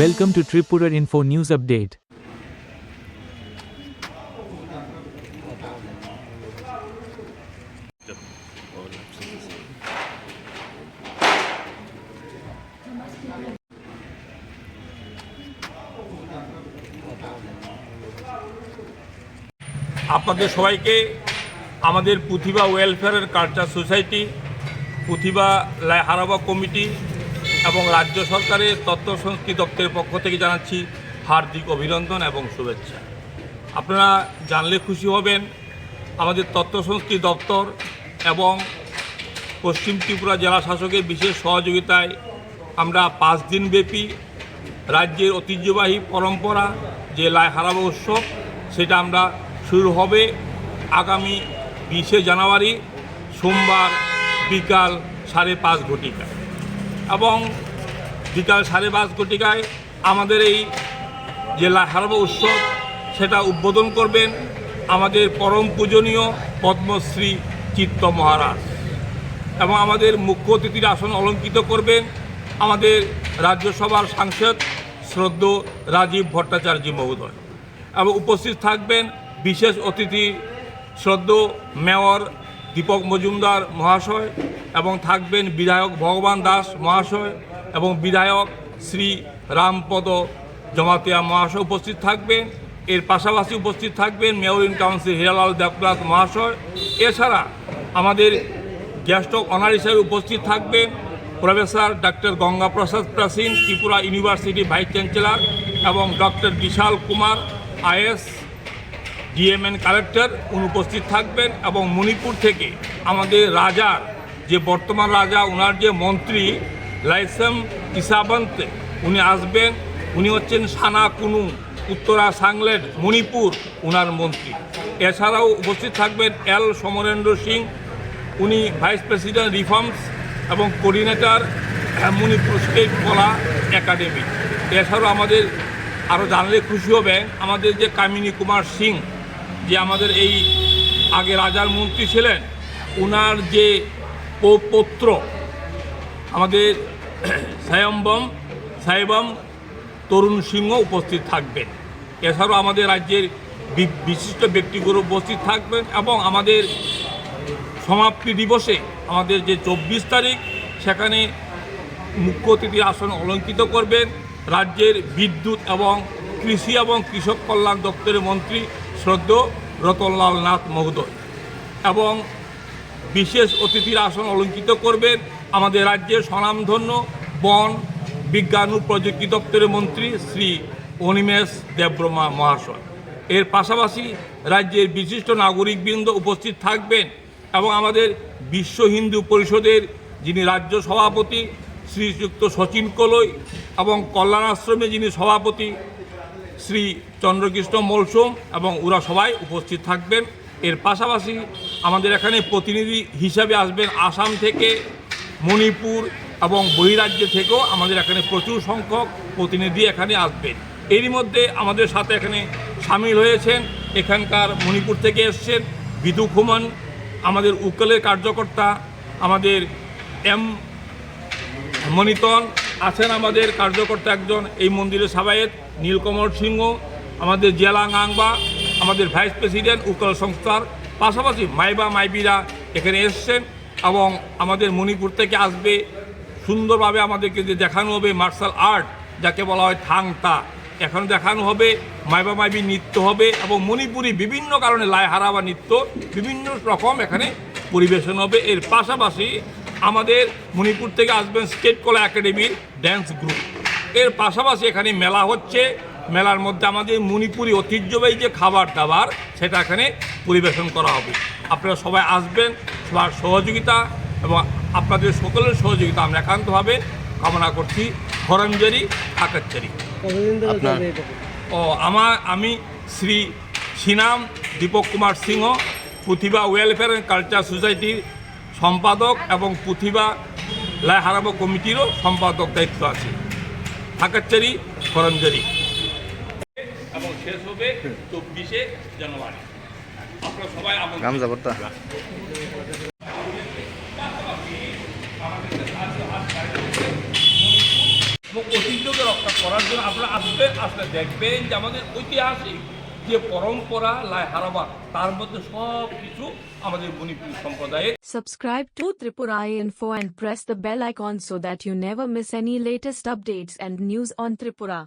Welcome to Tripura Info News Update. আপনাদের সবাইকে আমাদের পুথিবা ওয়েলফেয়ার কালচার সোসাইটি পুথিবা লাই হারাবা কমিটি এবং রাজ্য সরকারের তথ্য সংস্কৃতি দপ্তরের পক্ষ থেকে জানাচ্ছি হার্দিক অভিনন্দন এবং শুভেচ্ছা। আপনারা জানলে খুশি হবেন, আমাদের তথ্য সংস্কৃতি দপ্তর এবং পশ্চিম ত্রিপুরা জেলা শাসকের বিশেষ সহযোগিতায় আমরা পাঁচ দিনব্যাপী রাজ্যের ঐতিহ্যবাহী পরম্পরা যে লাই হারাবা উৎসব সেটা আমরা শুরু হবে আগামী বিশে জানুয়ারি, সোমবার বিকাল সাড়ে পাঁচ ঘটিকায়। এবং বিকাল সাড়ে পাঁচ ঘটিকায় আমাদের এই যে লাই উৎসব সেটা উদ্বোধন করবেন আমাদের পরম পূজনীয় পদ্মশ্রী চিত্ত মহারাজ। এবং আমাদের মুখ্য অতিথির আসন অলঙ্কিত করবেন আমাদের রাজ্যসভার সাংসদ শ্রদ্ধ রাজীব ভট্টাচার্য মহোদয়। এবং উপস্থিত থাকবেন বিশেষ অতিথি শ্রদ্ধ মেয়র দীপক মজুমদার মহাশয় এবং থাকবেন বিধায়ক ভগবান দাস মহাশয় এবং বিধায়ক শ্রী রামপদ জমাতিয়া মহাশয় উপস্থিত থাকবেন। এর পাশাপাশি উপস্থিত থাকবেন mayor in council Hiralal Debnath মহাশয়। এছাড়া আমাদের গেস্ট অফ অনার হিসেবে উপস্থিত থাকবেন professor doctor Gangaprasad Prasain, Tripura university vice chancellor এবং doctor Bishal Kumar, IAS DM and collector অনুপস্থিত থাকবেন এবং মণিপুর থেকে আমাদের রাজার, যে বর্তমান রাজা ওনার যে মন্ত্রী, লাইসেম ইসাবন্ত, উনি আসবেন। উনি হচ্ছেন সানা কুনু, উত্তরা সাংলেট মণিপুর ওনার মন্ত্রী। এছাড়াও উপস্থিত থাকবেন এল সমরেন্দ্র সিং, উনি ভাইস প্রেসিডেন্ট রিফর্মস এবং coordinator Manipur state Kala academy. এছাড়াও আমাদের আরও জানলে খুশি হবেন, আমাদের যে কামিনী কুমার সিং যে আমাদের এই আগে রাজার মন্ত্রী ছিলেন ওনার যে পৌত্র আমাদের সায়ম্বম সাহেবম তরুণ সিংহ উপস্থিত থাকবেন। এছাড়াও আমাদের রাজ্যের বিশিষ্ট ব্যক্তিগুলো উপস্থিত থাকবেন এবং আমাদের সমাপ্তি দিবসে আমাদের যে চব্বিশ তারিখ, সেখানে মুখ্য অতিথির আসন অলঙ্কিত করবেন। রাজ্যের বিদ্যুৎ এবং কৃষি এবং কৃষক কল্যাণ দপ্তরের মন্ত্রী শ্রদ্ধ রতনলাল নাথ মহোদয়। এবং বিশেষ অতিথির আসন অলঙ্কিত করবেন আমাদের রাজ্যের স্বনামধন্য বন বিজ্ঞান ও প্রযুক্তি দপ্তরের মন্ত্রী শ্রী অনিমেষ দেবব্রমা মহাশয়। এর পাশাপাশি রাজ্যের বিশিষ্ট নাগরিকবৃন্দ উপস্থিত থাকবেন এবং আমাদের বিশ্ব হিন্দু পরিষদের যিনি রাজ্য সভাপতি, শ্রীযুক্ত সচিন কলই এবং কল্যাণ আশ্রমে যিনি সভাপতি শ্রী চন্দ্রকৃষ্ণ মৌসুম এবং ওরা সবাই উপস্থিত থাকবেন। এর পাশাপাশি আমাদের এখানে প্রতিনিধি হিসাবে আসবেন আসাম থেকে, মণিপুর এবং বহিরাজ্য থেকেও আমাদের এখানে প্রচুর সংখ্যক প্রতিনিধি এখানে আসবেন। এরই মধ্যে আমাদের সাথে এখানে সামিল হয়েছেন, এখানকার মণিপুর থেকে এসছেন বিদু খুমন, আমাদের উকিলের কার্যকর্তা, আমাদের এম মনিতন আছেন আমাদের কার্যকর্তা একজন এই মন্দিরের সাবায়েত নীলকমল সিংহ, আমাদের জেলা আংবা, আমাদের ভাইস প্রেসিডেন্ট উকল সংস্থার পাশাপাশি মাইবা মাইবিরা এখানে এসছেন এবং আমাদের মণিপুর থেকে আসবে, সুন্দরভাবে আমাদেরকে যে দেখানো হবে মার্শাল আর্ট, যাকে বলা হয় থাং তা এখন দেখানো হবে মাইবা মাইবি নৃত্য হবে এবং মণিপুরি বিভিন্ন কারণে লাই হারাবা নৃত্য বিভিন্ন রকম এখানে পরিবেশন হবে। এর পাশাপাশি আমাদের মণিপুর থেকে আসবেন স্টেট কলা একাডেমির ড্যান্স গ্রুপ এর পাশাপাশি এখানে মেলা হচ্ছে। মেলার মধ্যে আমাদের মণিপুরি ঐতিহ্যবাহী যে খাবার দাবার সেটা এখানে পরিবেশন করা হবে। আপনারা সবাই আসবেন সবার সহযোগিতা এবং আপনাদের সকলের সহযোগিতা আমরা একান্তভাবে কামনা করছি। খরঞ্জারি আকাচ্চারি? ও আমার আমি Shri Sinam Deepak Kumar Singh Pratibha welfare and culture সোসাইটির সম্পাদক এবং পুথিবা লাই হারাবো কমিটিরও সম্পাদক দায়িত্ব আছে। ঠাকাচ্চারি করঞ্জারি এবং শেষ হবে চব্বিশে জানুয়ারি। আপনারা সবাই। গামজা ভর্তা এবং ঐতিহ্যকে রক্ষা করার জন্য আপনারা আসবেন আসলে দেখবেন যে আমাদের ঐতিহাসিক যে পরম্পরা লাই হারাবা তার মধ্যে সব কিছু আমাদের মণিপুর সম্প্রদায়ের Subscribe to Tripura Info and press the bell icon so that you never miss any latest updates and news on Tripura.